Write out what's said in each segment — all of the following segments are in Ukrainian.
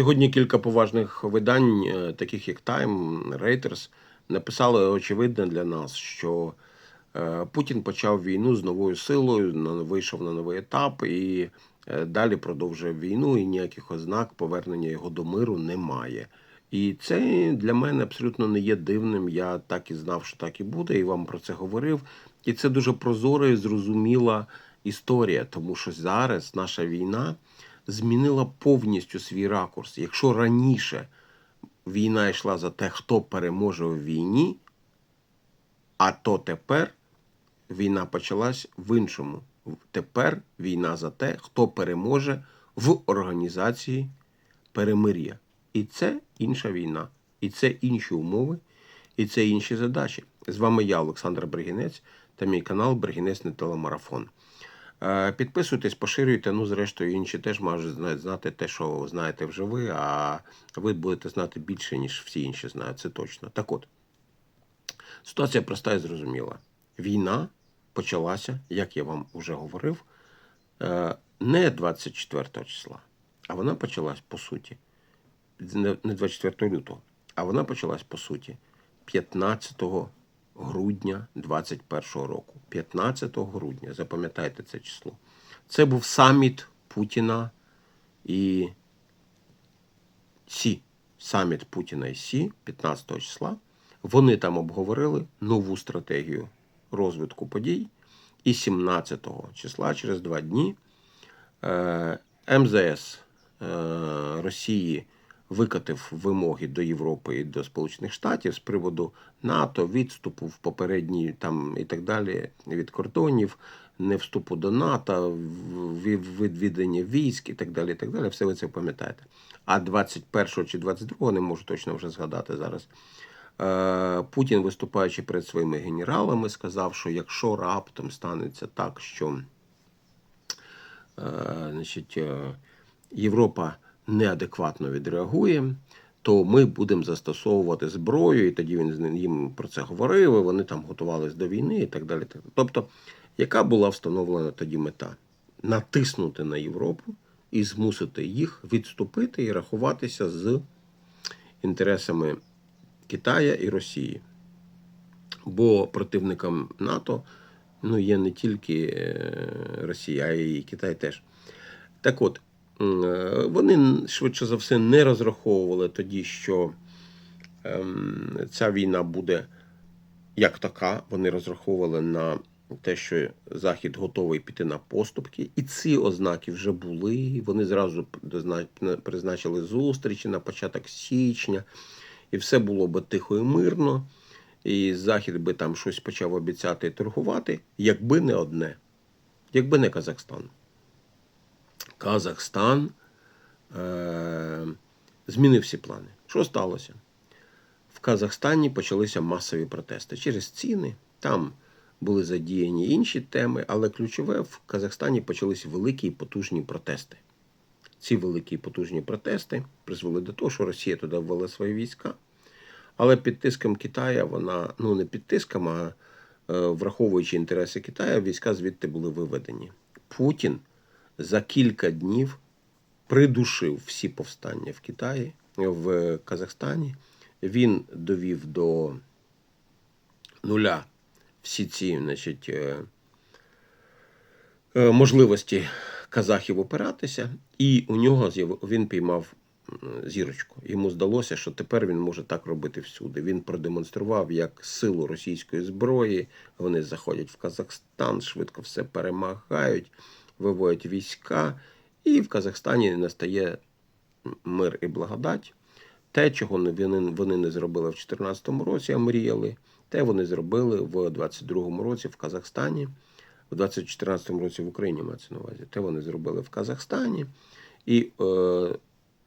Сьогодні кілька поважних видань, е, таких як Time, Reuters, написали очевидне для нас, що е, Путін почав війну з новою силою, вийшов на новий етап і е, далі продовжує війну, і ніяких ознак повернення його до миру немає. І це для мене абсолютно не є дивним. Я так і знав, що так і буде, і вам про це говорив. І це дуже прозора і зрозуміла історія, тому що зараз наша війна змінила повністю свій ракурс. Якщо раніше війна йшла за те, хто переможе в війні, а то тепер війна почалась в іншому. Тепер війна за те, хто переможе в організації перемир'я. І це інша війна, і це інші умови, і це інші задачі. З вами я, Олександр Бригінець, та мій канал Бригінець телемарафон. Е, Підписуйтесь, поширюйте. Ну, зрештою, інші теж можуть знати те, що знаєте вже ви, а ви будете знати більше, ніж всі інші знають. Це точно. Так от, ситуація проста і зрозуміла. Війна почалася, як я вам вже говорив, е, не 24 числа, а вона почалась по суті. Не не 24 лютого, а вона почалась по суті 15 грудня 21 року. 15 грудня, запам'ятайте це число. Це був саміт Путіна і Сі. Саміт Путіна і Сі 15 числа. Вони там обговорили нову стратегію розвитку подій. І 17 числа, через два дні, е, МЗС е, Росії викатив вимоги до Європи і до Сполучених Штатів з приводу НАТО, відступу в попередні там і так далі від кордонів, не вступу до НАТО, відвідання військ і так далі. І так далі. Все ви це пам'ятаєте. А 21 чи 22, не можу точно вже згадати зараз. Е, Путін, виступаючи перед своїми генералами, сказав, що якщо раптом станеться так, що е, значить, е, Європа неадекватно відреагує, то ми будемо застосовувати зброю, і тоді він їм про це говорив, і вони там готувалися до війни і так далі. Тобто, яка була встановлена тоді мета? Натиснути на Європу і змусити їх відступити і рахуватися з інтересами Китая і Росії. Бо противником НАТО ну, є не тільки е, Росія, а й Китай теж. Так от, вони швидше за все не розраховували тоді, що ем, ця війна буде як така. Вони розраховували на те, що Захід готовий піти на поступки, і ці ознаки вже були. Вони зразу призначили зустрічі на початок січня, і все було би тихо і мирно. І Захід би там щось почав обіцяти торгувати, якби не одне, якби не Казахстан. Казахстан е- змінив всі плани. Що сталося? В Казахстані почалися масові протести через ціни. Там були задіяні інші теми, але ключове в Казахстані почалися великі і потужні протести. Ці великі і потужні протести призвели до того, що Росія туди ввела свої війська. Але під тиском Китая вона, ну не під тиском, а е, враховуючи інтереси Китаю, війська звідти були виведені. Путін за кілька днів придушив всі повстання в Китаї, в Казахстані. Він довів до нуля всі ці значить, е, е, можливості казахів опиратися, і у нього він піймав зірочку. Йому здалося, що тепер він може так робити всюди. Він продемонстрував як силу російської зброї. Вони заходять в Казахстан, швидко все перемагають, виводять війська, і в Казахстані настає мир і благодать. Те, чого вони, не зробили в 2014 році, а мріяли, те вони зробили в 2022 році в Казахстані, в 2014 році в Україні мається на увазі. Те вони зробили в Казахстані. І е,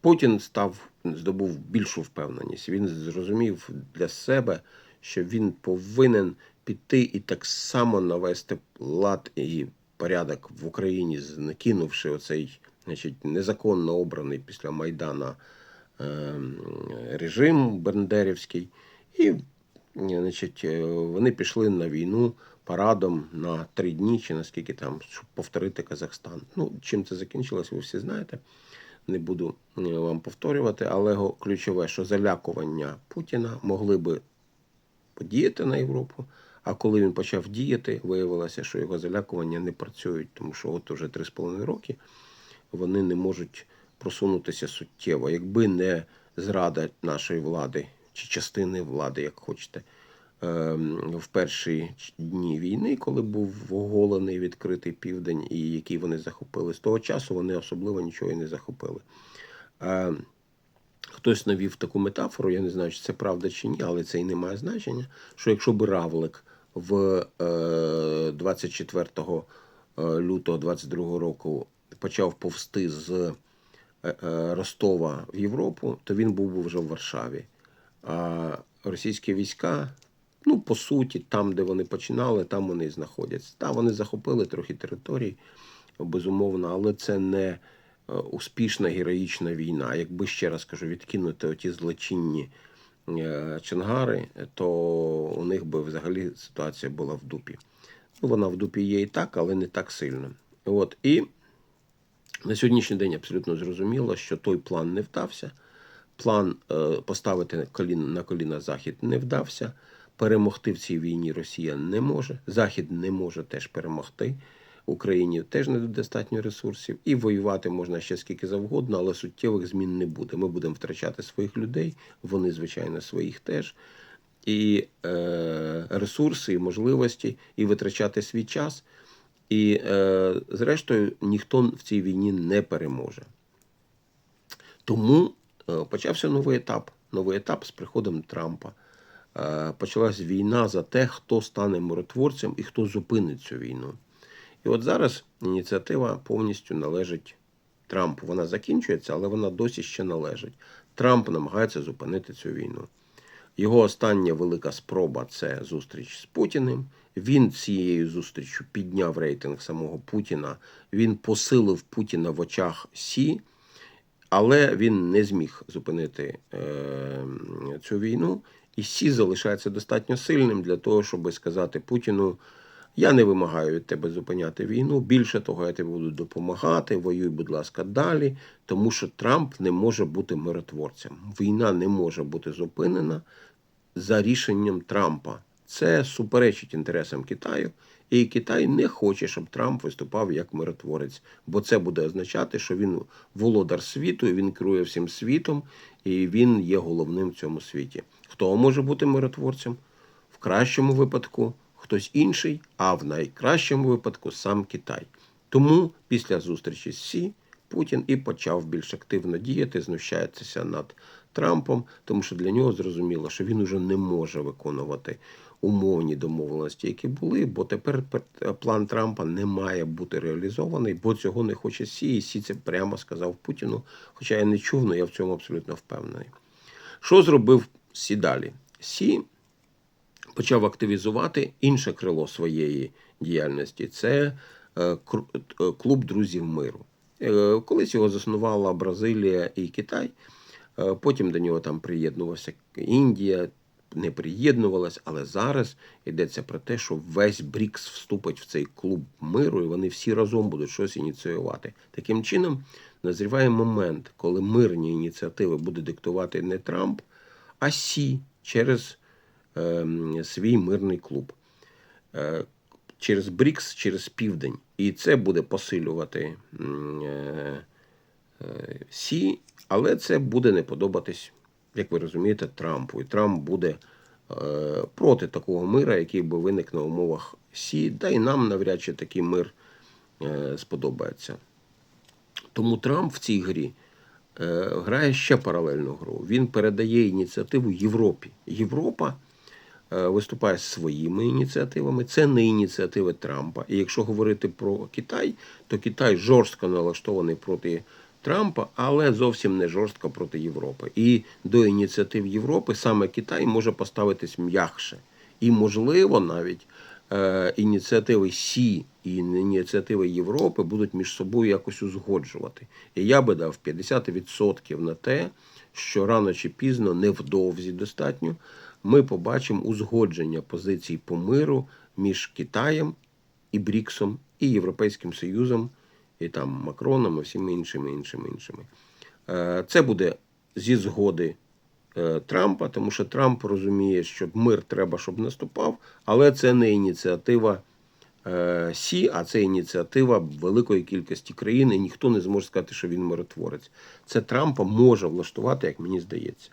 Путін став, здобув більшу впевненість. Він зрозумів для себе, що він повинен піти і так само навести лад і порядок в Україні, накинувши оцей значить, незаконно обраний після Майдана е, режим Бендерівський. І значить, е, вони пішли на війну парадом на три дні, чи наскільки там, щоб повторити Казахстан. Ну, чим це закінчилось, ви всі знаєте. не буду е, вам повторювати, але ключове, що залякування Путіна могли би подіяти на Європу. А коли він почав діяти, виявилося, що його залякування не працюють, тому що от уже 3,5 роки вони не можуть просунутися суттєво. Якби не зрада нашої влади чи частини влади, як хочете, ем, в перші дні війни, коли був оголений відкритий південь, і який вони захопили, з того часу вони особливо нічого і не захопили. Е, Хтось навів таку метафору, я не знаю, чи це правда чи ні, але це і не має значення. Що якщо би Равлик в е, 24 е, лютого 22 року почав повсти з е, е, Ростова в Європу, то він був би вже в Варшаві. А російські війська, ну, по суті, там, де вони починали, там вони і знаходяться. Та вони захопили трохи територій, безумовно, але це не е, успішна героїчна війна. Якби ще раз кажу, відкинути оті злочинні е, чангари, то у них би взагалі ситуація була в дупі. Ну, вона в дупі є і так, але не так сильно. От і на сьогоднішній день абсолютно зрозуміло, що той план не вдався. План е, поставити на коліна Захід не вдався. Перемогти в цій війні Росія не може. Захід не може теж перемогти. Україні теж недостатньо ресурсів. І воювати можна ще скільки завгодно, але суттєвих змін не буде. Ми будемо втрачати своїх людей, вони, звичайно, своїх теж. І е, ресурси, і можливості, і витрачати свій час. І, е, зрештою, ніхто в цій війні не переможе. Тому е, почався новий етап. Новий етап з приходом Трампа. Е, Почалась війна за те, хто стане миротворцем і хто зупинить цю війну. І от зараз ініціатива повністю належить Трампу. Вона закінчується, але вона досі ще належить. Трамп намагається зупинити цю війну. Його остання велика спроба це зустріч з Путіним. Він цією зустрічю підняв рейтинг самого Путіна. Він посилив Путіна в очах Сі, але він не зміг зупинити е, цю війну. І Сі залишається достатньо сильним для того, щоб сказати Путіну: я не вимагаю від тебе зупиняти війну. Більше того, я тобі буду допомагати. Воюй, будь ласка, далі, тому що Трамп не може бути миротворцем. Війна не може бути зупинена за рішенням Трампа. Це суперечить інтересам Китаю, і Китай не хоче, щоб Трамп виступав як миротворець, бо це буде означати, що він володар світу, він керує всім світом, і він є головним в цьому світі. Хто може бути миротворцем? В кращому випадку хтось інший, а в найкращому випадку сам Китай. Тому після зустрічі з Сі Путін і почав більш активно діяти, знущається над Трампом, тому що для нього зрозуміло, що він уже не може виконувати умовні домовленості, які були, бо тепер план Трампа не має бути реалізований, бо цього не хоче Сі. І Сі це прямо сказав Путіну. Хоча я не чув, але я в цьому абсолютно впевнений. Що зробив Сі далі? Сі почав активізувати інше крило своєї діяльності це е, е, клуб друзів миру. Е, Колись його заснувала Бразилія і Китай. Потім до нього там приєднувалася Індія, не приєднувалась, але зараз йдеться про те, що весь Брікс вступить в цей клуб миру, і вони всі разом будуть щось ініціювати. Таким чином, назріває момент, коли мирні ініціативи буде диктувати не Трамп, а Сі через свій мирний клуб. Е, через Брікс, через Південь. І це буде посилювати е, е, Сі, але це буде не подобатись, як ви розумієте, Трампу. І Трамп буде проти такого мира, який би виник на умовах Сі, да і нам навряд чи такий мир сподобається. Тому Трамп в цій грі грає ще паралельну гру. Він передає ініціативу Європі. Європа виступає з своїми ініціативами. Це не ініціативи Трампа. І якщо говорити про Китай, то Китай жорстко налаштований проти Трампа, але зовсім не жорстко проти Європи. І до ініціатив Європи саме Китай може поставитись м'якше. І, можливо, навіть е, ініціативи Сі і ініціативи Європи будуть між собою якось узгоджувати. І я би дав 50% на те, що рано чи пізно, невдовзі достатньо, ми побачимо узгодження позицій по миру між Китаєм і Бріксом, і Європейським Союзом, і там Макроном, і всіми іншими, іншими, іншими. Е, Це буде зі згоди е, Трампа, тому що Трамп розуміє, що мир треба, щоб наступав, але це не ініціатива е, Сі, а це ініціатива великої кількості країн, і ніхто не зможе сказати, що він миротворець. Це Трампа може влаштувати, як мені здається.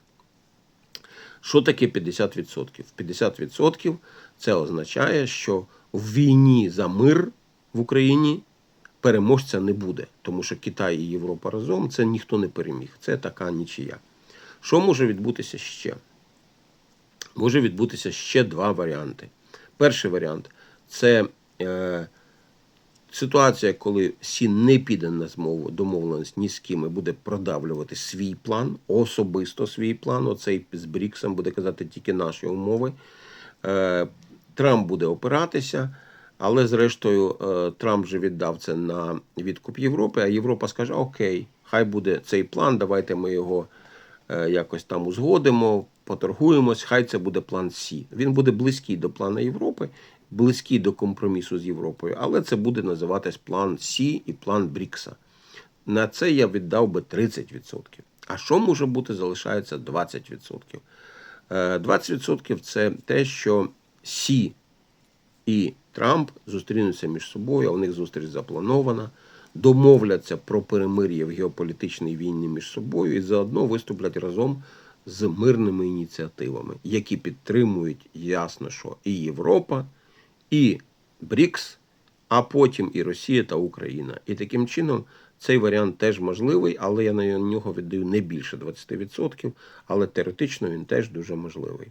Що таке 50%? 50% це означає, що в війні за мир в Україні переможця не буде, тому що Китай і Європа разом це ніхто не переміг. Це така нічия. Що може відбутися ще? Може відбутися ще два варіанти. Перший варіант це е, ситуація, коли Сі не піде на змову, домовленість ні з ким і буде продавлювати свій план, особисто свій план. Оцей з Бріксом буде казати тільки наші умови. Е, Трамп буде опиратися, але зрештою е, Трамп же віддав це на відкуп Європи, а Європа скаже: Окей, хай буде цей план, давайте ми його е, якось там узгодимо, поторгуємось, хай це буде план Сі. Він буде близький до плану Європи, близький до компромісу з Європою, але це буде називатись план Сі і план Брікса. На це я віддав би 30%. А що може бути, залишається 20%. Е, 20% це те, що Сі і Трамп зустрінуться між собою, а у них зустріч запланована, домовляться про перемир'я в геополітичній війні між собою і заодно виступлять разом з мирними ініціативами, які підтримують ясно, що і Європа, і БРІКС, а потім і Росія та Україна. І таким чином цей варіант теж можливий, але я на нього віддаю не більше 20%, але теоретично він теж дуже можливий.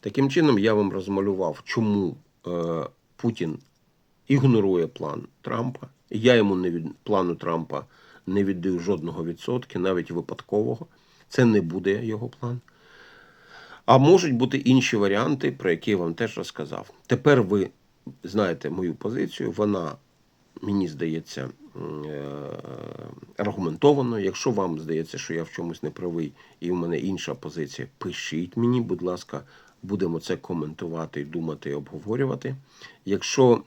Таким чином, я вам розмалював, чому е, Путін ігнорує план Трампа. Я йому не від плану Трампа не віддаю жодного відсотки, навіть випадкового. Це не буде його план. А можуть бути інші варіанти, про які я вам теж розказав. Тепер ви знаєте мою позицію. Вона, мені здається, е, аргументовано. Якщо вам здається, що я в чомусь не правий і в мене інша позиція, пишіть мені, будь ласка, будемо це коментувати, думати обговорювати. Якщо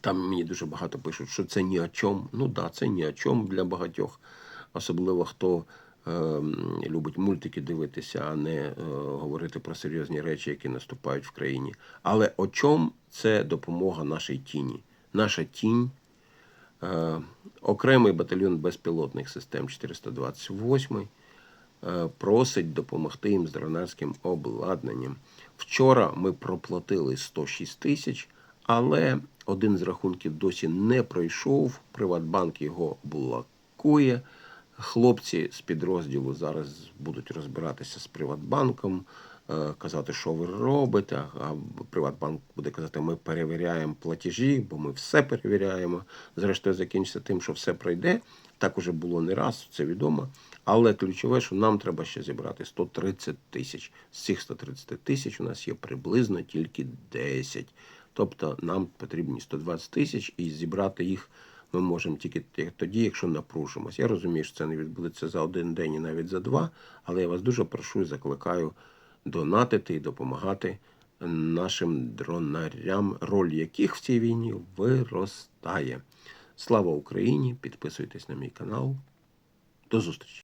там мені дуже багато пишуть, що це ні о чому. Ну да, це ні о чому для багатьох, особливо хто е, любить мультики дивитися, а не е, говорити про серйозні речі, які наступають в країні. Але о чому це допомога нашій тіні? Наша тінь. Е, окремий батальйон безпілотних систем 428 е, просить допомогти їм з дронарським обладнанням. Вчора ми проплатили 106 тисяч, але один з рахунків досі не пройшов. Приватбанк його блокує. Хлопці з підрозділу зараз будуть розбиратися з Приватбанком, казати, що ви робите. А Приватбанк буде казати, ми перевіряємо платежі, бо ми все перевіряємо. Зрештою, закінчиться тим, що все пройде. Так уже було не раз, це відомо. Але ключове, що нам треба ще зібрати 130 тисяч. З цих 130 тисяч у нас є приблизно тільки 10. Тобто нам потрібні 120 тисяч, і зібрати їх ми можемо тільки тоді, якщо напружимось. Я розумію, що це не відбудеться за один день і навіть за два, але я вас дуже прошу і закликаю донатити і допомагати нашим дронарям, роль яких в цій війні виростає. Слава Україні! Підписуйтесь на мій канал. До зустрічі!